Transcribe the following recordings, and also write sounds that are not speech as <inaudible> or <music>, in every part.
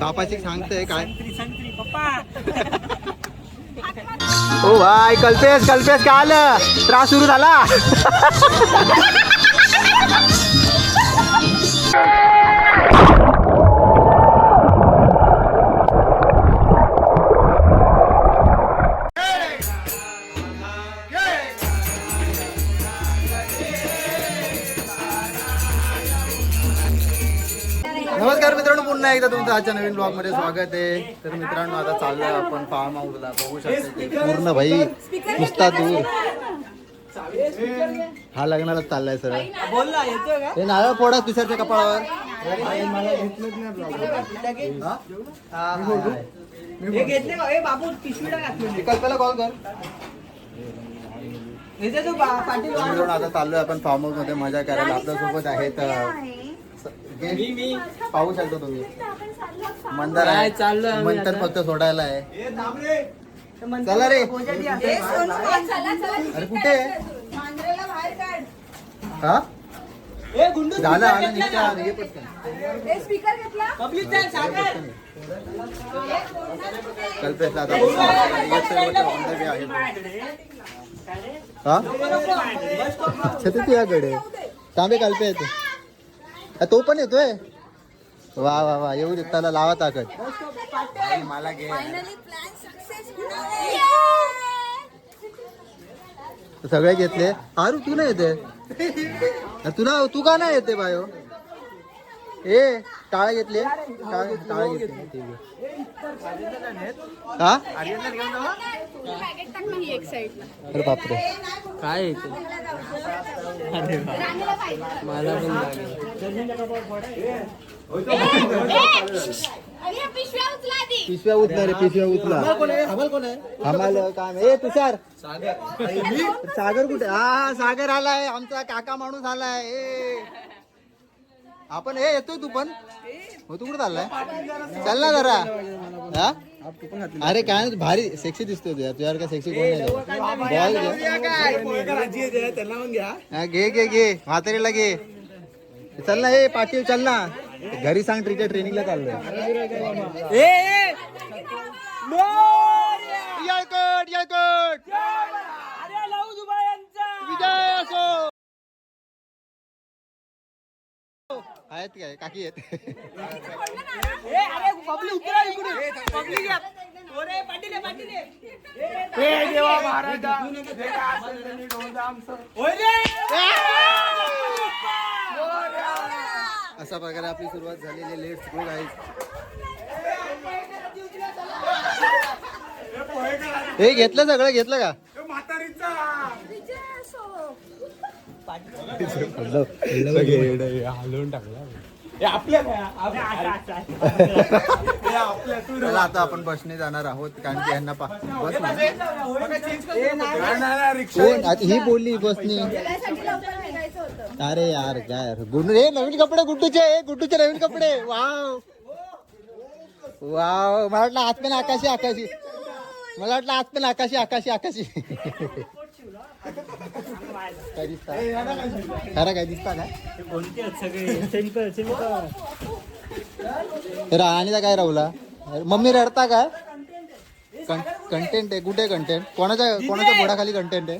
बापाची सांगतोय काय? ओ भाई कल्पेश कल्पेश काय आलं? त्रास सुरू झाला. एकदा तुमचं आजच्या नवीन ब्लॉगमध्ये स्वागत आहे? तर मित्रांनो आता चाललोय आपण फार्म हाऊसला बघू शकता ते पूर्ण भाई नुसता दूर. हा लग्नाला चाललाय सर हे नारळ फोडा तुषारच्या कपाळावर. कल्पना कॉल कर. आता चाललोय आपण फार्म हाऊसमध्ये. मजा करायला. आपल्यासोबत आहेत पाहू शकता तुम्ही. मंदार आहे. मंथन फक्त सोडायला आहे. चला रे. अरे कुठे? आहे? हा? झालं आलं निघतं, आलं. ये पटकन. स्पीकर घेतला? कल्पेशला आता. हा? तांबे कल्पे येते हा, तो पण येतोय? वा वा वा येऊ दे त्याला लावा ताकद. मला घे. सगळे घेतले. अरे तू नाही येते? तुला तू का नाही येते बायो? ए टाळे घेतले. टाळे टाळे घेतले. हा? अरे बापरे. काय? मला पण पिशव्या उचला आधी. पिशव्या उचला रे पिशव्या उचला. आम्हाला काम ए तुषार. सागर. कुठे? हा सागर आलाय. आमचा काका माणूस आलाय. ए. आपण ए येतोय तू पण. हो तू कुठे चाललाय? चल ना जरा. हा? अरे काय नाही, भारी सेक्सी दिसतोय तुझ्या तुझ्यावर काय सेक्सी कोण नाही बॉल घे. हा, घे घे घे. म्हातारीला घे. चल ना ए पाटील चल ना. घरी सांग ट्रिकट ट्रेनिंगला चाललोय. यळकट यळकट. विजय असो. आहेत काय? काकी आहेत. अशा प्रकारे आपली सुरुवात झालेली लेट्स गो गाईज हे घेतलं सगळं? घेतलं का हे म्हातारीचा चला आता आपण बसने जाणार आहोत कारण की यांना बस ही बोलली बसनी. अरे यार काय गुड हे नवीन कपडे गुड्डूचे गुड्डूचे नवीन कपडे. वाव. वाव. मला वाटलं आज पण आकाशी आकाशी. मला वाटलं आत पण आकाशी आकाशी आकाशी. काय दिसता? खरं काय दिसता काय राणीचा काय राहुला? मम्मी रडता काय कंटेंट आहे. कुठे कंटेंट कोणाच्या कोणाच्या बोडाखाली कंटेंट आहे?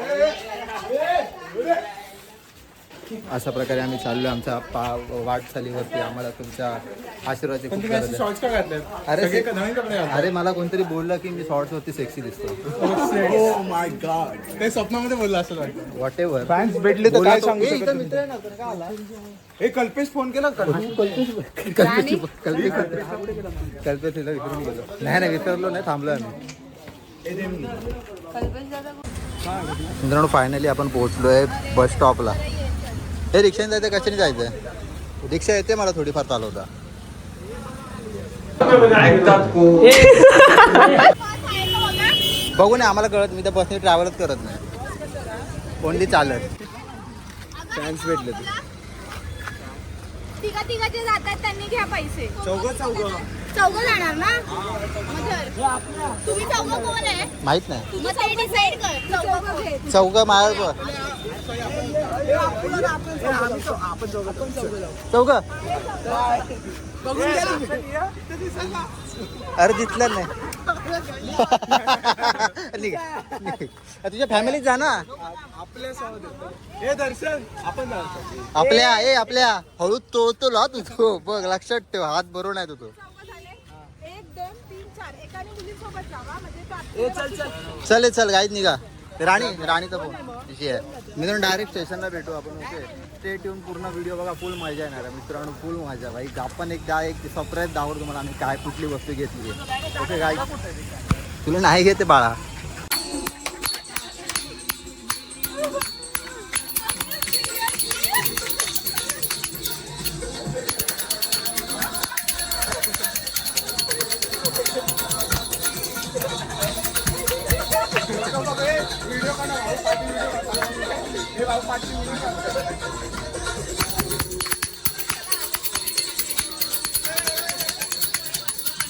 अथर्व? अशा प्रकारे आम्ही चाललोय. आमच्या पा वाटचालीवरती आम्हाला तुमच्या आशीर्वादाची खूप गरज आहे. शॉर्ट्स का घातले अरे सगळे से- नवीन कपडे घातले अरे मला कोणतरी बोललं की मी शॉर्ट्स वरती सेक्सी दिसतो. ओ माय गॉड ते स्वप्नामध्ये बोललं असं वाटतं. व्हॉट एव्हर फॅन्स भेटले तर काय सांगू शकत. मित्र आहे ना तर काय आला? हे कल्पेश फोन केला का कल्पेश कल्पेश कल्पेश तिला विसरून गेलो. नाही नाही विसरलो नाही थांबलो आम्ही. मित्रांनो फायनली आपण पोहोचलोय बस स्टॉपला हे रिक्षाने जायचं कशाने जायचं? रिक्षा येते मला थोडीफार चालवता. बघू ना आम्हाला कळत मी त्या बसने ट्रॅव्हलच करत नाही. ओनली चालत? चान्स भेटले तू. तिघा जे जातात त्यांनी घ्या पैसे. चौघ चौघ चौघ जाणार ना? मग धर. तुम्ही चौघ कोण आहे? माहीत नाही. मग ते डिसाईड कर. चौघ घे चौघ. माझ्या चौघ अरे दिसलं नाही. <laughs> तुझ्या फॅमिलीत जा ना. हे दर्शन आपण आपल्या ए आपल्या. हळू तोडतो ला तू तो बघ लक्षात ठेव हात बरोबर नाही तो तो. तो चल चल. गाईत निघा. राणी राणीचा फोन विषय आहे. मी तर डायरेक्ट स्टेशनला भेटू आपण ओके? स्टेट येऊन पूर्ण व्हिडिओ बघा फुल मजा येणार आहे. मित्रांनो फुल मजा. भाई आपण एकदा एक सरप्राईज दावर तुम्हाला आम्ही काय कुठली वस्तू घेतली आहे. ओके काय तुला नाही घेते बाळा.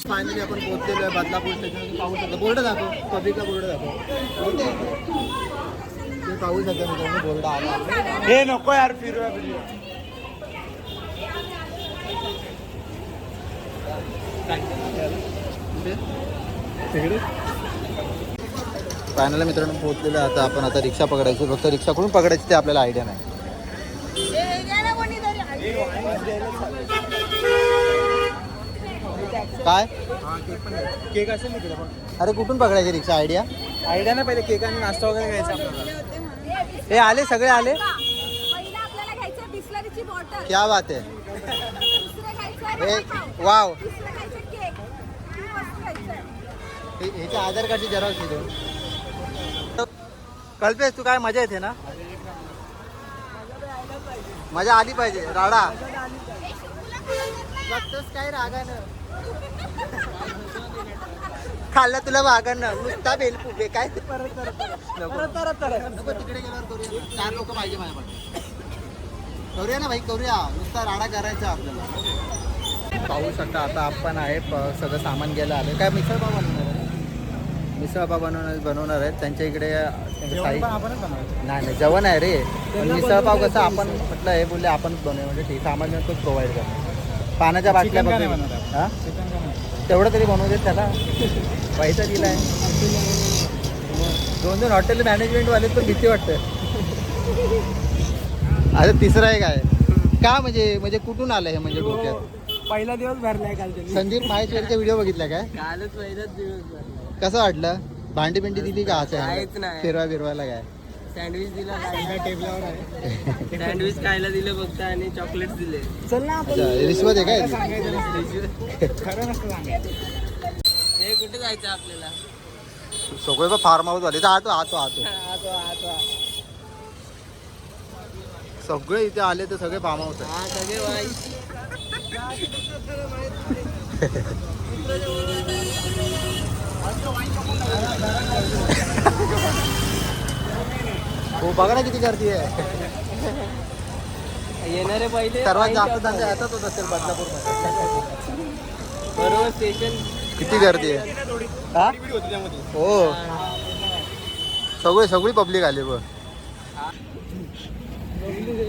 फायनली आपण पोहोचलेलो आहे बदलापूर स्टेशन पाहू शकतो. बोर्ड दाखव. पब्लिकला बोर्ड दाखव. ते पाहू शकतो मित्रांनो बोर्ड आला. हे नको यार फिरूया फायनली मित्रांनो पोहोचलेलो आहे. आता आपण आता रिक्षा पकडायची. फक्त रिक्षा कुठून पकडायची ते आपल्याला आयडिया नाही. ए, ना. काय केक असेल ना तिकडे पण. अरे कुठून पकडायची रिक्षा? आयडिया? आयडिया नाही पहिले केक आणि नाश्ता वगैरे घ्यायचा आपल्याला. हे आले सगळे आले? पहिलं आपल्याला घ्यायचं बिस्लरीची बॉटल. क्या बात आहे. दुसरं घ्यायचं हे वडापाव. वाव. तिसरं घ्यायचं केक. तीन वस्तू घ्यायचं हे- ह्याच्या आधार कार्डची झेरॉक्स देऊ कल्पेश तू काय मजा येते ना? मजा आली पाहिजे. राडा. बघतोस काय रागानं? खाल्ला तुला वागानं नुसता बेल फुगे काय? ते नको. नको, तिकडे गेल्यावर करूया. चार लोक पाहिजे माझ्याकडे करूया ना भाई करूया. नुसता राडा करायचा आपल्याला. पाहू शकता आता आपण आहे सगळं सामान घ्यायला आलं काय मिसळ पाव बनवणार आहे? मिसळ पाव बनवणार बनवणार आहेत. त्यांच्या इकडे नाही नाही जेवण आहे रे. पण मिसळ पाव कसं आपण म्हटलं हे बोलले आपणच बनवूया. म्हणजे ठीक सामान घेऊन तोच प्रोव्हाइड करणार. पाण्याच्या बाटल्या बघ? हा? तेवढं तरी बनवू देत त्याला. पैसा दिलाय. दोन दोन हॉटेल मॅनेजमेंट वाले पण भीती वाटतं. आता तिसरा एक आहे. का म्हणजे म्हणजे कुठून आलं हे म्हणजे डोक्यात? पहिला दिवस भरलाय काल संदीप माहेश्वरचा व्हिडिओ बघितला काय? कालच पहिलाच दिवस भरला कसं वाटलं? भांडी पिंडी दिली का असं. फिरवा बिरवायला काय? सँडविच दिला टेबलावर आहे. सँडविच खायला दिले फक्त आणि चॉकलेट दिले. चल ना आपण. रिश्वत आहे काय खरं नसतं हे कुठे जायचं आपल्याला? सगळे फार्म हाऊस झाले आतो आतो आतो. आतो आतो. सगळे इथे आले तर सगळे फार्म हाऊस आहे हा सगळे <laughs> हो बघा ना किती गर्दी आहे. येणारे पहिले सर्वात जास्त धंदा. याचाच होत असेल बदलापूर बरोबर स्टेशन किती गर्दी आहे. हा? होती त्यामध्ये सगळी सगळी पब्लिक आली बघ.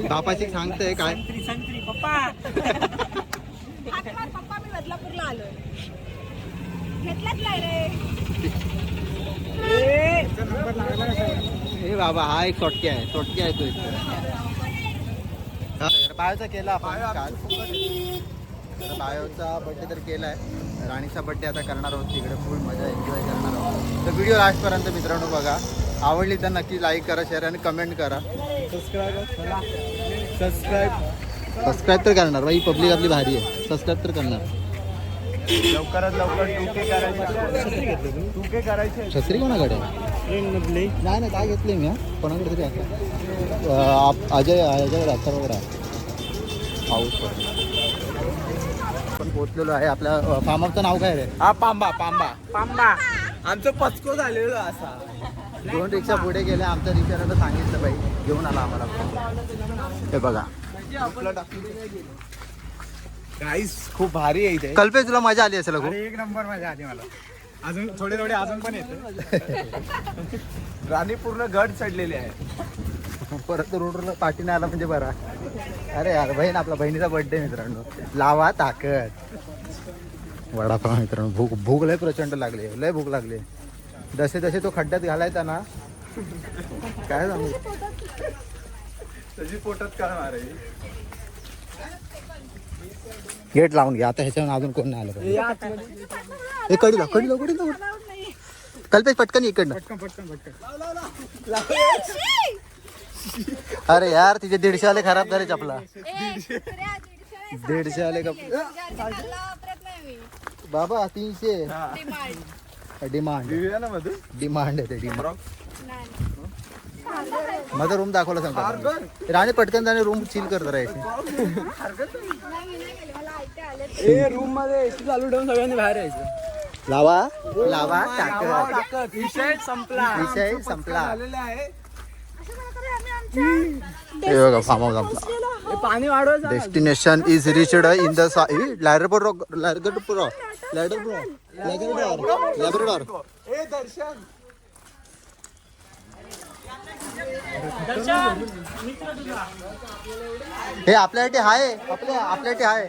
बापाची सांगतंय काय? बदलापूरला आलोय. घेतलाच नाही रे? नंबर लागला कसा हे बाबा हा एक सोटके आहे सोटके आहे तो एक. बायोचा केला आपण काल. तर बायोचा बड्डे तर केलाय. राणीचा बड्डे आता करणार आहोत. तिकडे फुल मजा एन्जॉय करणार आहोत. तर व्हिडिओ लास्टपर्यंत मित्रांनो बघा. आवडली तर नक्की लाईक करा शेअर आणि कमेंट करा. सबस्क्राईब सबस्क्राईब सबस्क्राईब तर करणार. बाई पब्लिक आपली भारी आहे. सबस्क्राईब तर करणार. लवकरात लवकर टू के करायचे. छत्री कोणाकडे आहे? मधले नाही नाही काय घेतले मी हा? कोणाकडे तरी आहे. अजय अजय आता वगैरे पाऊस आपण पोचलेलो आहे आपल्या फार्म हाऊसचं नाव काय रे? हा पांबा पांबा. पांबा. आमचं पचको झालेलो असा. दोन रिक्षा पुढे गेल्या आमच्या रिक्षाला तर सांगितलं बाई घेऊन आला आम्हाला. हे बघा. गाईस खूप भारी आहे इथे. कल्पेश तुला मजा आली असेल अरे एक नंबर माझ्या आधी मला. अजून थोडे थोडे अजून पण येते. राणी पूर्ण गड चढलेले आहे. परत रोडला पाठी नाही आला म्हणजे बरा. अरे यार बहीण आपला बहिणीचा बर्थडे मित्रांनो. लावा ताकद. वडापाव मित्रांनो भूक भूक लय प्रचंड लागली लय भूक लागली. जसे जसे तो खड्ड्यात घालायचा ना काय सांगू? त्याची पोटात काय मारे गेट लावून घ्या. आता ह्याच्यावर अजून कोण नाही आलं पाहिजे. हे कडी लाव कडी लाव कडी लाव. कल्पेश पटकन इकडनं. अरे यार तिचे दीडशे आले खराब झाले चपला. दीडशे आले का बाबा तीनशे. डिमांड. डिमांड आहे ते डिमांड. माझा रूम दाखवला सांगतो. राणी पटकन त्याने रूम चिल करत राहायचे. ए रूममध्ये एसी चालू ठेवून सगळ्यांनी बाहेर यायचं. लावा. लावा टाकत. विषय संपला. विषय संपला. आलेले आहे. हे बघा फार्म हाऊस आपला हे पाणी वाढवायचं destination is reached in the लॅडरपोर लॅडरपोर लॅडरपोर लॅबरेडॉर लॅबरेडॉर ए दर्शन. हे आपल्यासाठी हाय आपल्या आपल्यासाठी हाय.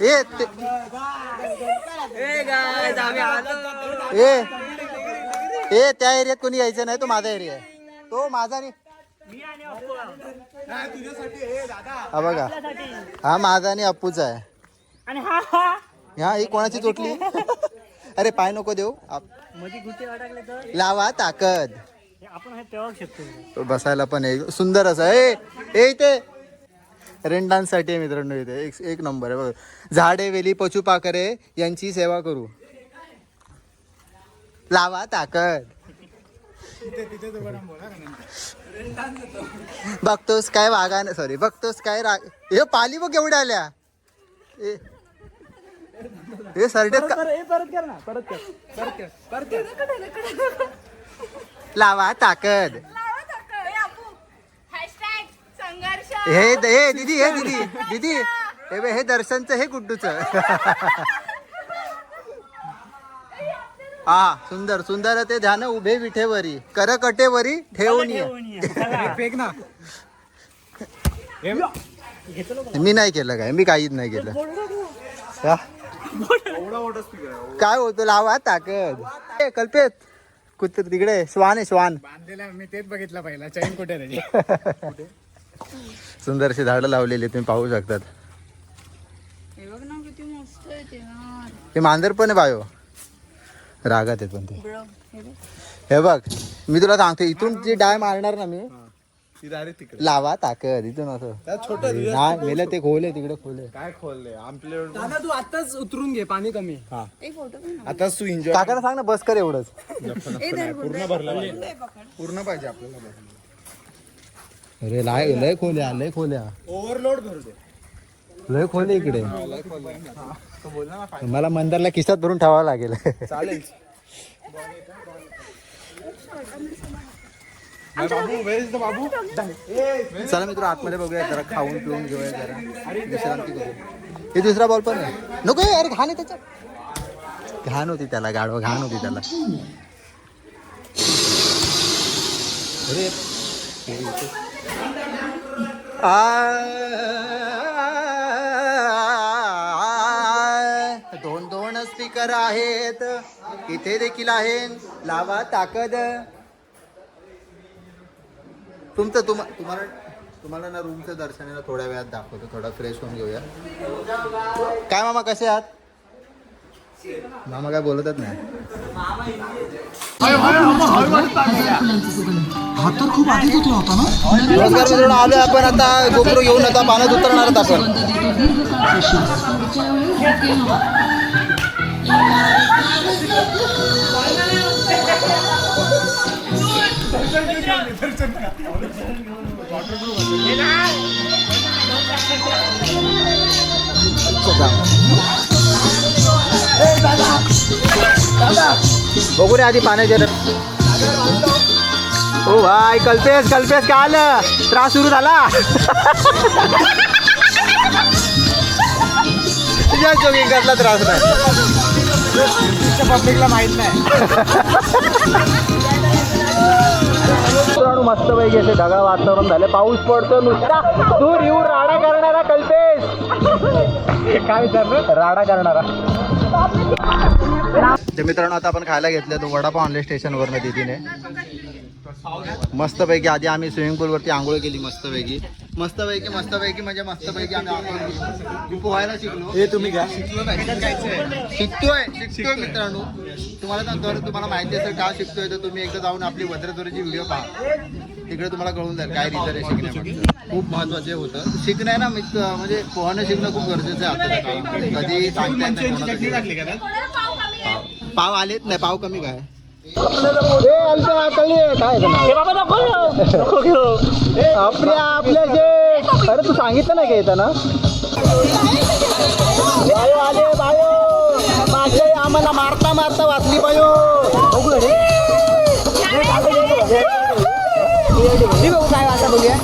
ए ते- ए त्या एरियात कोणी यायचं नाही तो माझा एरिया आहे. तो माझा नाही हा बघा. हा माझा आणि अप्पूचा आहे. हा हा. कोणाची चोटली? अरे पाय नको देऊ. लावा ताकद. आपण बसायला पण सुंदर असं. ए ए इथे. रेन डान्ससाठी आहे मित्रांनो इथे. एक एक नंबर आहे. बघ. झाडे वेली पशु पाखरे यांची सेवा करू. लावा ताकद. बघतोस काय वागा सॉरी बघतोस काय राग हे पाली बघ एवढ्या आल्या. हे सरडेत लावा ताकद. संघर्ष. हे हे दीदी हे दीदी दीदी हे बघ, हे दर्शनचं हे गुड्डूच. हा सुंदर सुंदर ते ध्यान उभे विठेवरी कर कटेवरी ठेवून ये. फेक ना मी नाही केलं काय मी काहीच नाही केलं. हा? एवढा मोठा स्पीकर काय होतं लावा ताकद. ए, कल्पेत कुत्र तिकडे श्वान आहे श्वान. बांधलेला मी तेच बघितलं पहिला चैन कुठे त्याची? <laughs> सुंदरशी झाडं लावलेली तुम्ही पाहू शकतात. बघ ना किती मस्त आहे ते. हे मांजर पण आहे बायो. रागात आहेत पण ते. हे बघ. मी तुला सांगतो इथून जी डाय मारणार ना मी ती डायरेक्ट तिकडे. लावा ताकद इथून असं. छोटं नाही मेलं ते खोले तिकडे खोले काय खोलले दादा तू आताच उतरून घे पाणी कमी. एक फोटो पण आताच तू एन्जॉय काकाला सांग ना बस कर एवढंच. पूर्ण भरला पूर्ण पाहिजे आपल्याला. अरे लाय लय खोल्या लय खोल्या. ओव्हरलोड भरू दे. लय खोले इकडे. तो बोलला ना मला मंदिरला खिशात भरून ठेवावं लागेल. चालेल. बाबू चला मित्र आतमध्ये बघूया जरा खाऊन पिऊन घेऊया जरा. विश्रांती करू हे दुसरा बॉल पण नको अरे घाण आहे त्याच्यात. घाण होती त्याला गाडवा घाण होती त्याला. अरे दोन दोन स्पीकर आहेत. इथे देखील आहे. लावा ताकद. तुमचं तुम तुम्हाला तुम्हाला ना रूमचं दर्शन आहे ना थोड्या वेळात दाखवतो. थोडा फ्रेश होऊन घेऊया. काय मामा कसे आहात? मामा काय बोलतच नाही. नमस्कार मित्रांनो आलो आपण आता गोप्रो घेऊन आता पाण्यात उतरणार आहोत आपण. बघू रे आधी पाण्याचे ओ भाई कल्पेश कल्पेश काय आलं? त्रास सुरू झाला. तुझ्या जोगिंग करला त्रास नाही. पब्लिकला माहीत नाही मस्त पैकी असे ढगाळ वातावरण झाले. पाऊस पडतो नुसता. दूर येऊ राडा करणारा कल्पेश. काय विचारलं? राडा करणारा. ते मित्रांनो आता आपण खायला घेतलं तो वडापाव आणले स्टेशनवरनं दिदीने. मस्तपैकी आधी आम्ही स्विमिंग पूलवरती आंघोळ केली मस्तपैकी. मस्तपैकी मस्तपैकी म्हणजे मस्तपैकी आम्ही आंघोळ पोहायला शिकलो. हे तुम्ही घ्या. शिकतोय शिकतोय मित्रांनो. तुम्हाला सांगतो तुम्हाला माहिती असेल का शिकतोय तर तुम्ही एकदा जाऊन आपली वज्रध्वरीची व्हिडिओ पहा. तिकडे तुम्हाला कळून जाईल काय रिझन आहे शिकण्यामध्ये खूप महत्त्वाचे होतं. शिकणं आहे ना मित्र म्हणजे पोहणं शिकणं खूप गरजेचं आहे काळामध्ये कधी सांगता पाव कमी आहे. पाव आलेत नाही पाव कमी काय? आपल्या आपल्या जे अरे तू सांगितलं नाही का येताना? बायो आले बायो. मागच्या वेळी आम्हाला मारता मारता वाचली बायो. काय वाचा बघूया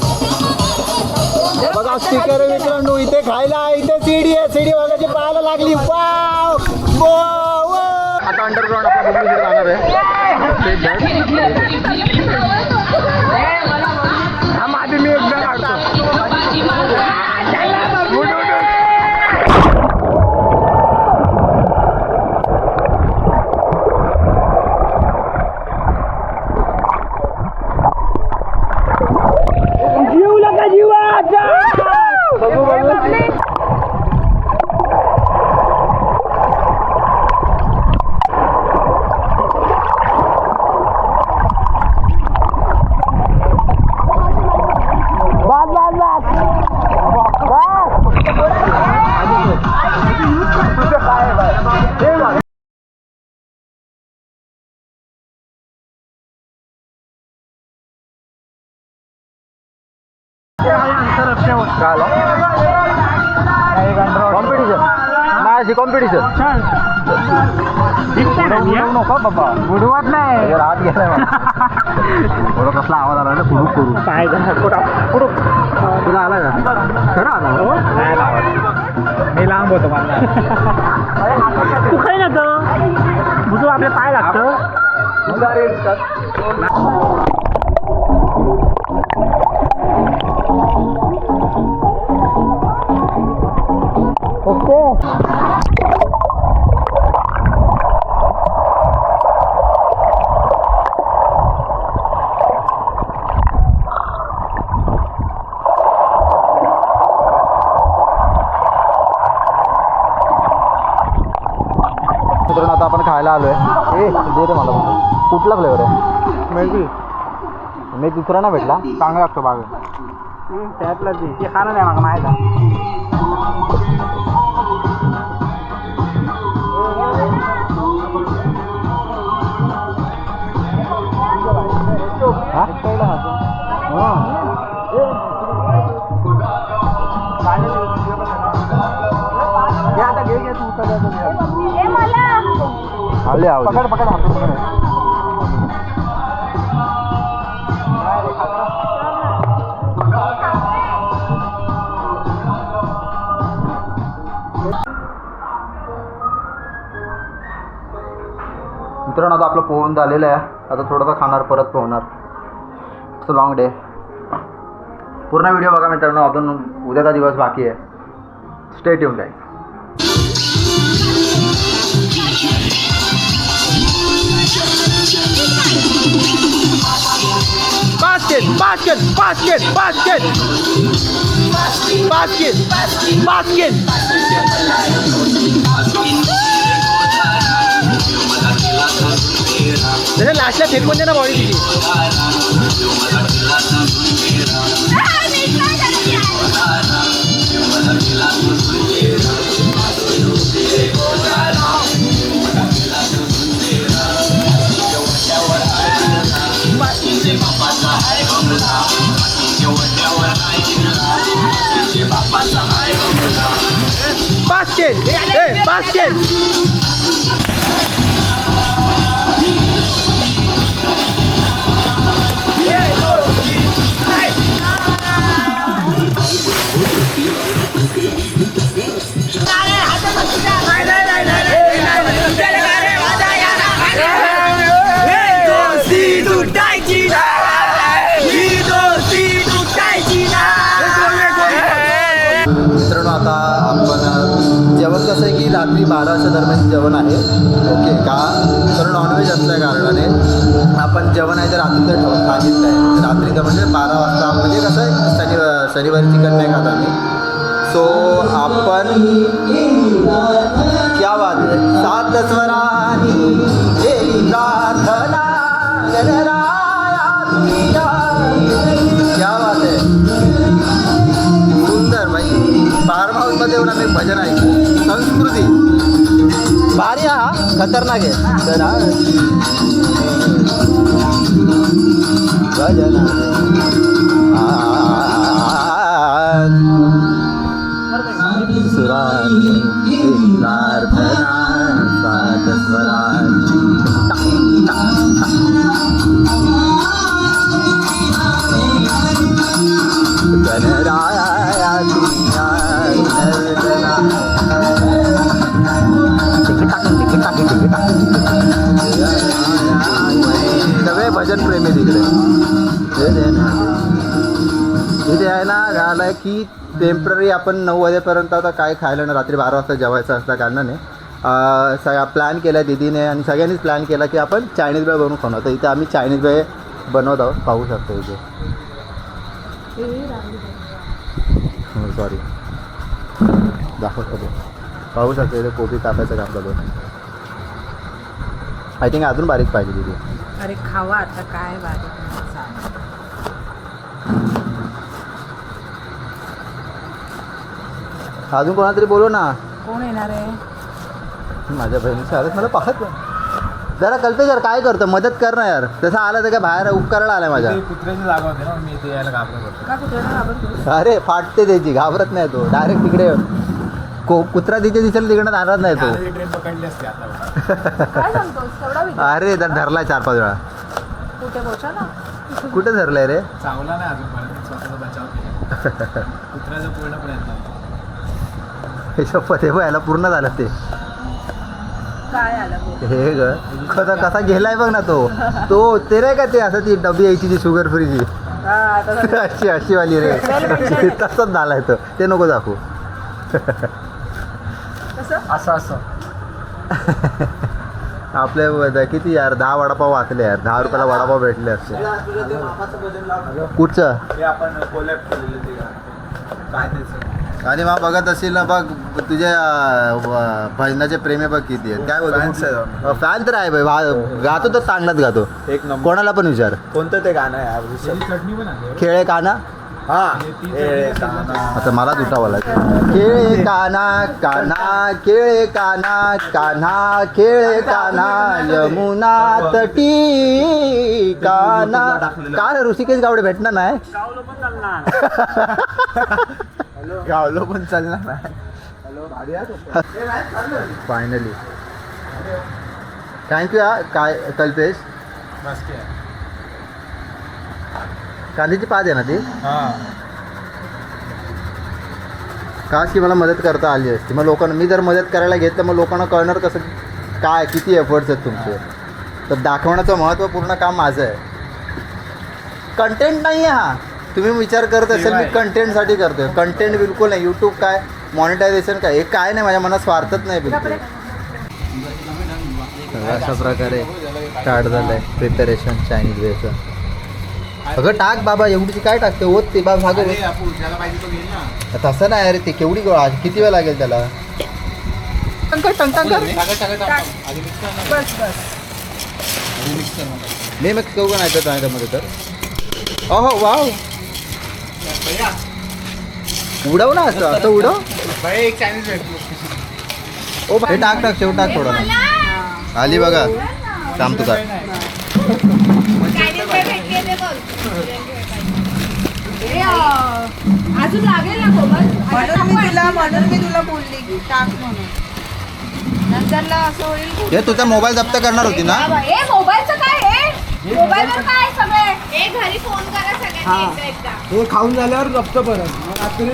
बघा स्टिकर मित्रांनो इथे खायला इथे सीडी आहे सीडी बघायची पाहायला लागली. वाव. आता अंडरग्राऊंड आपल्या बघू जाणार आहे. <laughs> रात गेलाय मला. कसला आवाज आला ना कुडूक करू. काय तुला आला का? खरं आला नाही लावत. मी लांब होतो मला. तू खाई ना तर बुजू आपले पाय लागतं. कुठला फ्लेवर आहे मेहंदी मी दुसरा ना भेटला. चांगला लागतो बाग. त्यातलं ते ते खाणं नाही मला माहीत. हा? आले. पकड पकड हात पकड. मित्रांनो आता आपलं पोहून झालेलं आहे. आता थोडंसं खाणार परत पोहणार. इट्स लॉंग डे पूर्ण व्हिडिओ बघा मित्रांनो अजून उद्याचा दिवस बाकी आहे. स्टेट येऊन basket, basket basket basket. Basket basket basket. त्याच्या लास्टला फेकून दे ना बॉडी तिची basket hey basket जेवण आहे. ओके का? तर नॉनव्हेज असल्या कारणाने आपण जेवण आहे ते रात्रीचं ठेव सांगितलं आहे रात्रीचं म्हणजे बारा वाजता. म्हणजे कसं आहे शनि शनिवारी चिकन नाही खात आम्ही. सो आपण खतरनाक आहे. तर हा आहे की टेंपररी आपण नऊ वाजेपर्यंत आता काय खायला ना रात्री बारा वाजता जेवायचं असल्या कारणाने. सगळा प्लॅन केला दिदीने आणि सगळ्यांनीच प्लॅन केला की आपण चायनीज बेळ बनवून खाणार. तर इथे आम्ही चायनीज बेळ बनवत आहोत. पाहू शकतो इथे. सॉरी दाखवतो पाहू शकतो इथे कोबी कापायचं काम चालू आय थिंक अजून बारीक पाहिजे दिदी. अरे खावा आता काय बारीक अजून कोणाला तरी बोलव ना. कोण येणार आहे? माझ्या बहिणीच्या आलं मला पाहत नाही. जरा कल्पेश यार काय करतो? मदत कर ना यार. तसं आलं तर काय बाहेर उपकाराला आलाय माझ्या. ते कुत्र्याची जागा होती ना मी ते यायला घाबरत होतो. का कुत्र्याला घाबरतोस? अरे फाटते त्याची घाबरत नाही तो. डायरेक्ट तिकडे को कुत्रा तिथे दिसेल तिकडे नाराज नाही तो. ट्रेन पकडली असते आता. काय सांगतोस? तेवढा विचार. अरे तर धरलाय चार पाच वेळा. कुठे ना? कुठे धरलाय रे? चावला नाही अजून मला मी स्वतःचा बचाव केला. कुत्र्याचा पूर्ण प्रयत्न होता. हे शपथ हे बघ, याला पूर्ण झालं ते. काय आलं हे ग कसा कसा गेलाय बघ ना तो. तो ते रे का ते असं ती डबी यायची ती शुगर फ्रीची हा आता अशी अशी वाली रे. <laughs> तसंच झालाय तो. ते नको दाखवू. कसं? असं असं. आपले व- किती यार दहा वडापाव वाचले यार. दहा रुपयाला वडापाव भेटले असते. कुठचं? आपण केलेलं ते. काय त्याचं आणि मग बघत असेल ना बघ तुझ्या भजनाचे प्रेमी बघ किती आहेत. काय बोलतो. फॅन तर आहे भाई वा- गातो तर चांगलाच गातो. एक नंबर. कोणाला पण विचार. कोणतं ते गाणं आहे खेळे काना? हा. आता मला उठावं लागेल. खेळे काना काना खेळे काना कान्हा खेळे काना यमुना तटी काना. का रे ऋषिकेश गावडे भेटणार नाही. <laughs> गावलो पण चालणार नाही फायनली थँक्यू हा. काय कल्पेश? बस की आहे. कांद्याची पाच आहे ना ती? हा. काश की मला मदत करता आली असती. मग लोकांना मी जर मदत करायला घेतलं मग लोकांना कळणार कसं काय किती एफर्ट्स आहेत तुमचे. तर दाखवण्याचं महत्त्वपूर्ण काम माझं आहे. कंटेंट नाही आहे हा. तुम्ही विचार करत असेल मी कंटेंटसाठी करतोय. कंटेंट बिलकुल नाही. यूट्यूब काय? मॉनिटायझेशन काय? हे काय नाही माझ्या मनात स्वार्थच नाही बिलकुल. अशा प्रकारे स्टार्ट झालं आहे प्रिपरेशन चायनीज वेचं अगं टाक बाबा एवढीची काय टाकते? होत ते बाबा ना. तसं नाही अरे ते केवढी गोळा किती वेळ लागेल त्याला? टंकर टंकर आधी mix कर ना. बस बस. आधी mix कर ना. मी मग केवढं नाही तर त्यामध्ये तर? अहो वाव. भैया, उडव ना असं. असं उडव. भैया, एक चायनीज भेटलो ओ हे टाक टाक शेव टाक थोडं. आली बघा. काम तुझा अजून लागेल ना म्हणून मी तुला म्हणून मी तुला बोलली की टाक म्हणून नंतरला असं होईल हे तुझा मोबाईल जप्त करणार होती ना? मोबाईलचं काय मोबाईलवर काय आहे सगळे ए घरी फोन करा सगळ्यांनी एकदा एकदा हे खाऊन झाल्यावर जप्त परत मग रात्री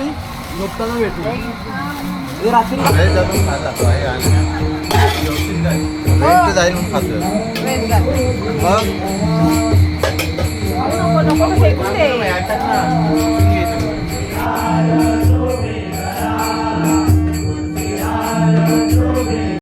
झोपताना भेटू हे रात्री वेस्ट जाईल म्हणून मग नको नको फेकून दे